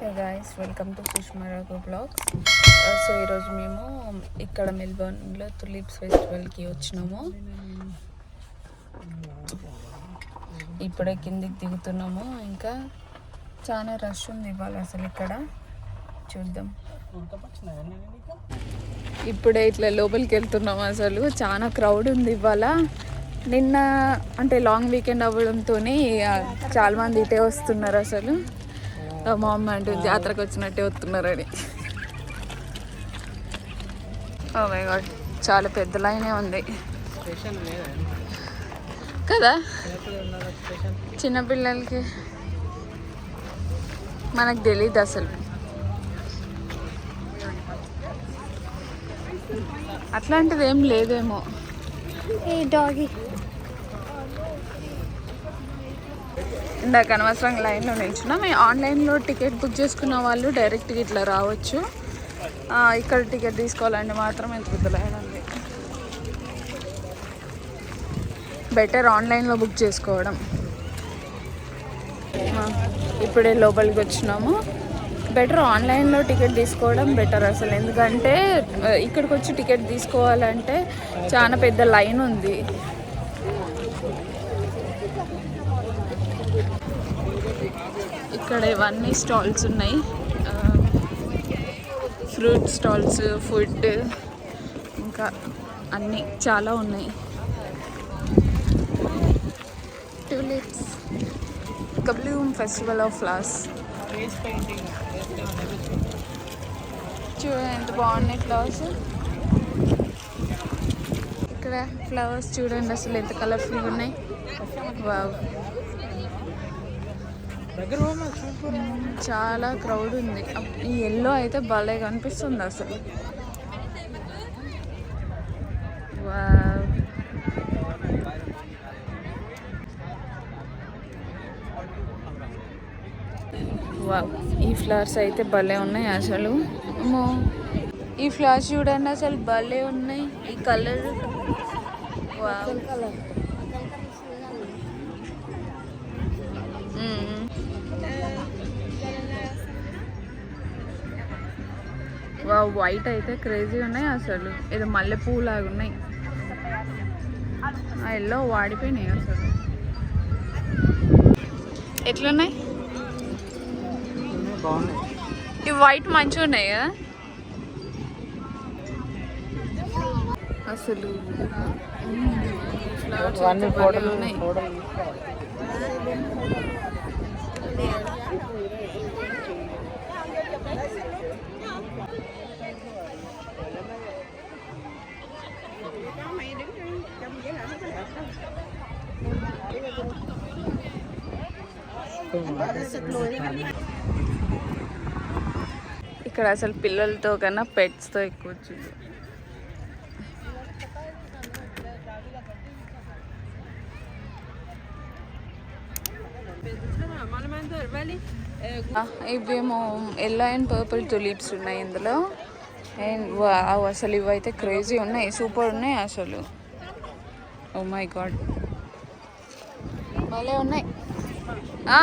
Guys welcome to సుష్మరాకు vlogs so ఈరోజు మేము ఇక్కడ మెల్బోర్న్లో తులిప్స్ ఫెస్టివల్కి వచ్చినాము. ఇప్పుడే కిందికి దిగుతున్నాము. ఇంకా చాలా రష్ ఉంది ఇవాళ అసలు ఇక్కడ. చూద్దాం. ఇప్పుడే ఇట్లా లోపలికి వెళ్తున్నాము అసలు. చాలా క్రౌడ్ ఉంది ఇవాళ. నిన్న అంటే లాంగ్ వీకెండ్ అవ్వడంతో చాలామంది ఇటే వస్తున్నారు అసలు. మా అమ్మ అంటే జాతరకు వచ్చినట్టే వస్తున్నారని. ఓ మై గాడ్ చాలా పెద్ద లైనే ఉంది. కదా? చిన్నపిల్లలకి మనకు తెలియదు అసలు. అట్లాంటిది ఏం లేదేమో. ఏ డాగి ఇందాక అనవసరంగా లైన్లో నిల్చున్నాం. మేము ఆన్లైన్లో టికెట్ బుక్ చేసుకున్న వాళ్ళు డైరెక్ట్గా ఇట్లా రావచ్చు. ఇక్కడ టికెట్ తీసుకోవాలంటే మాత్రం ఎంత పెద్ద లైన్ ఉంది. బెటర్ ఆన్లైన్లో బుక్ చేసుకోవడం. ఇప్పుడే లోపలికి వచ్చినాము. బెటర్ ఆన్లైన్లో టికెట్ తీసుకోవడం బెటర్ అసలు. ఎందుకంటే ఇక్కడికి వచ్చి టికెట్ తీసుకోవాలంటే చాలా పెద్ద లైన్ ఉంది. ఇక్కడ ఇవన్నీ స్టాల్స్ ఉన్నాయి. ఫ్రూట్ స్టాల్స్ ఫుడ్ ఇంకా అన్నీ చాలా ఉన్నాయి. ట్యూలిప్స్ కబ్లూమ్ ఫెస్టివల్ ఆఫ్ ఫ్లవర్స్ చూడండి ఎంత బాగున్నాయి ఫ్లవర్స్ ఇక్కడ ఫ్లవర్స్ చూడండి అసలు ఎంత కలర్ఫుల్గా ఉన్నాయి. వావ్ చాలా క్రౌడ్ ఉంది. ఈ ఎల్లో అయితే భలే కనిపిస్తుంది అసలు. వావ్. వావ్ ఈ ఫ్లవర్స్ అయితే భలే ఉన్నాయి అసలు. ఈ ఫ్లవర్స్ చూడండి అసలు భలే ఉన్నాయి. ఈ కలర్ వావ్ వైట్ అయితే క్రేజీ ఉన్నాయి అసలు. ఇది మల్లె లాగా ఉన్నాయి. ఆ ఎల్లో వాడిపోయినాయి అసలు. ఎట్లున్నాయి? ఇవి వైట్ మంచిగా ఉన్నాయి కదా? అసలు ఉన్నాయి. ఇక్కడ అసలు పిల్లలతో కన్నా పెట్స్తో ఎక్కువ వచ్చింది. ఇవేమో ఎల్లో అండ్ పర్పుల్ టులిప్స్ ఉన్నాయి ఇందులో. అండ్ అసలు ఇవైతే క్రేజీ ఉన్నాయి సూపర్ ఉన్నాయి అసలు. ఓ మై గాడ్ భలే ఉన్నాయి ఆ.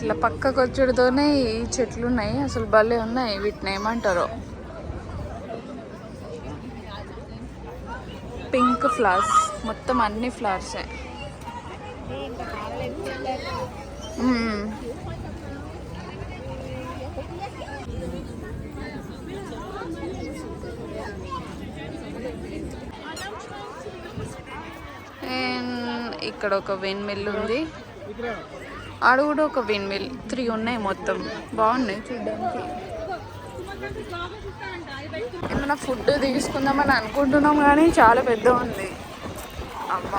ఇట్లా పక్కకు వచ్చుడుతోనే ఈ చెట్లు ఉన్నాయి అసలు భలే ఉన్నాయి. వీటిని ఏమంటారు? Pink flowers. మొత్తం అన్ని ఫ్లవర్సే. ఇక్కడ ఒక వెన్ మిల్ ఉంది. ఆడ కూడా ఒక విన్ మిల్ త్రీ ఉన్నాయి మొత్తం. బాగున్నాయి చూడడానికి. ఏమైనా ఫుడ్ తీసుకుందామని అనుకుంటున్నాం కానీ చాలా పెద్ద ఉంది. అమ్మ.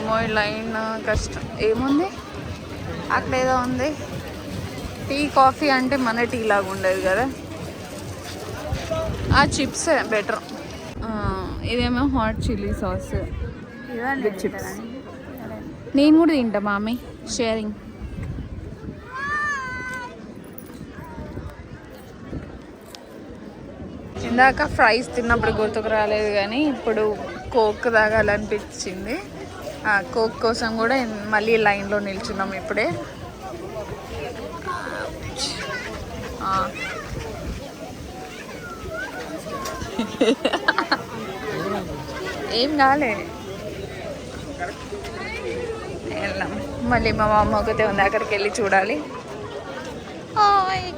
ఏమో లైన్ కష్టం. ఏముంది? అక్కడ ఏదో ఉంది. టీ కాఫీ అంటే మన టీ లాగా ఉండదు కదా. ఆ చిప్స్ బెటర్ ఇదేమో హాట్ చిల్లీ సాస్ చిప్స్. నేను కూడా తింటా మామీ షేరింగ్ ఇందాక ఫ్రైస్ తిన్నప్పుడు గుర్తుకు రాలేదు కానీ ఇప్పుడు కోక్ తాగాలనిపించింది. కోక్ కోసం కూడా మళ్ళీ లైన్లో నిల్చున్నాం ఇప్పుడే. ఏం కాలే వెళ్దాం. మళ్ళీ మా అమ్మ ఒకతే ఉంది అక్కడికి వెళ్ళి చూడాలి.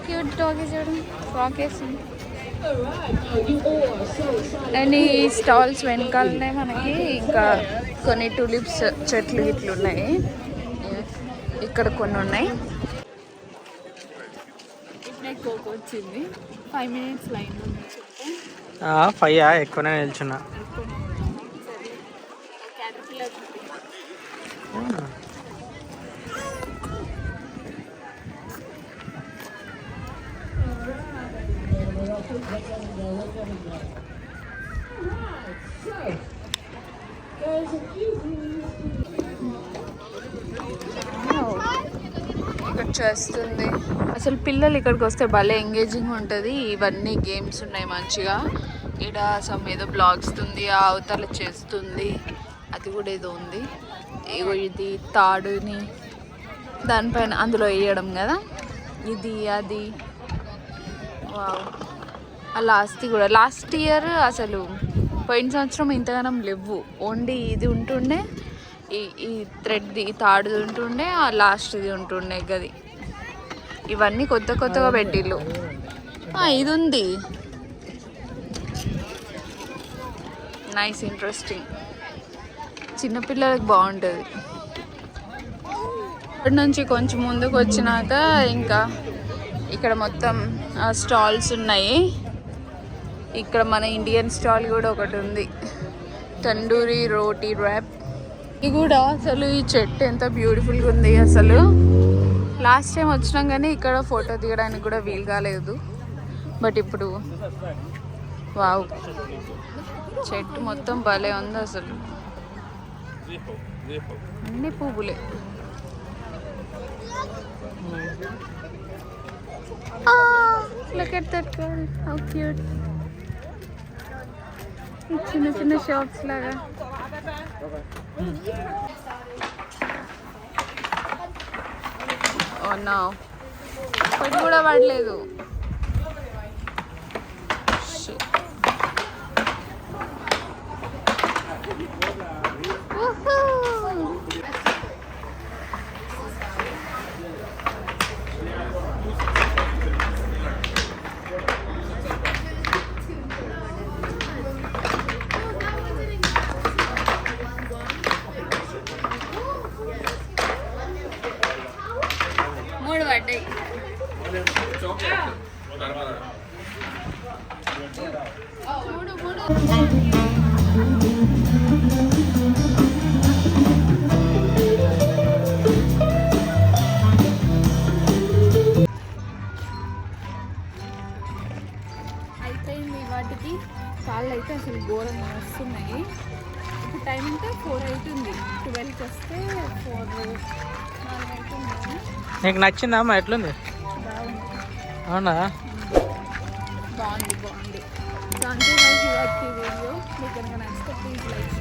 క్యూట్ డాగ్ చూడు ఫ్రాక్ వేసింది. అండ్ ఈ స్టాల్స్ వెనకాలనే మనకి ఇంకా కొన్ని టూలిప్స్ చెట్లు ఇట్లు ఉన్నాయి. ఇక్కడ కొన్ని ఉన్నాయి. కోక్ వచ్చింది. ఫైవ్ మినిట్స్ లైన్ ఫైవ్ ఎక్కువనే నిల్చున్నా. చేస్తుంది. అసలు పిల్లలు ఇక్కడికి వస్తే భలే ఎంగేజింగ్ ఉంటుంది. ఇవన్నీ గేమ్స్ ఉన్నాయి మంచిగా. ఇక్కడ సమ్ ఏదో బ్లాగ్స్ ఉంది అవతల చేస్తుంది. అది కూడా ఏదో ఉంది. ఏవో ఇది తాడుని దానిపైన అందులో వేయడం కదా? ఇది అది. వావ్. ఆ లాస్ట్ కూడా. లాస్ట్ ఇయర్ అసలు పోయిన సంవత్సరం ఇంతగానం లేవు. ఓన్లీ ఇది ఉంటుండే ఈ ఈ థ్రెడ్ది ఈ తాడుది ఉంటుండే ఆ లాస్ట్ది ఉంటుండే గది. ఇవన్నీ కొత్త కొత్తగా పెట్టిళ్ళు. ఇది ఉంది నైస్ ఇంట్రెస్టింగ్ చిన్నపిల్లలకి బాగుంటుంది. ఇక్కడ నుంచి కొంచెం ముందుకు వచ్చినాక ఇంకా ఇక్కడ మొత్తం స్టాల్స్ ఉన్నాయి. ఇక్కడ మన ఇండియన్ స్టాల్ కూడా ఒకటి ఉంది. తండూరి రోటీ ర్యాప్. ఇది కూడా అసలు ఈ చెట్టు ఎంత బ్యూటిఫుల్గా ఉంది అసలు. లాస్ట్ టైం వచ్చినాం కానీ ఇక్కడ ఫోటో దిగడానికి కూడా వీలు కాలేదు. బట్ ఇప్పుడు వావ్. చెట్టు మొత్తం భలే ఉంది అసలు. అన్ని పువ్వులే look at that girl how cute చిన్న చిన్న షాప్స్ లాగా ఓ నో ఒకటి కూడా పడలేదు వస్తే ఫోర్ నీకు నచ్చిందా అమ్మా? ఎట్లుంది? అవునా? బాగుంది బాగుంది. వీడియో మీకు నచ్చితే ప్లీజ్ లైక్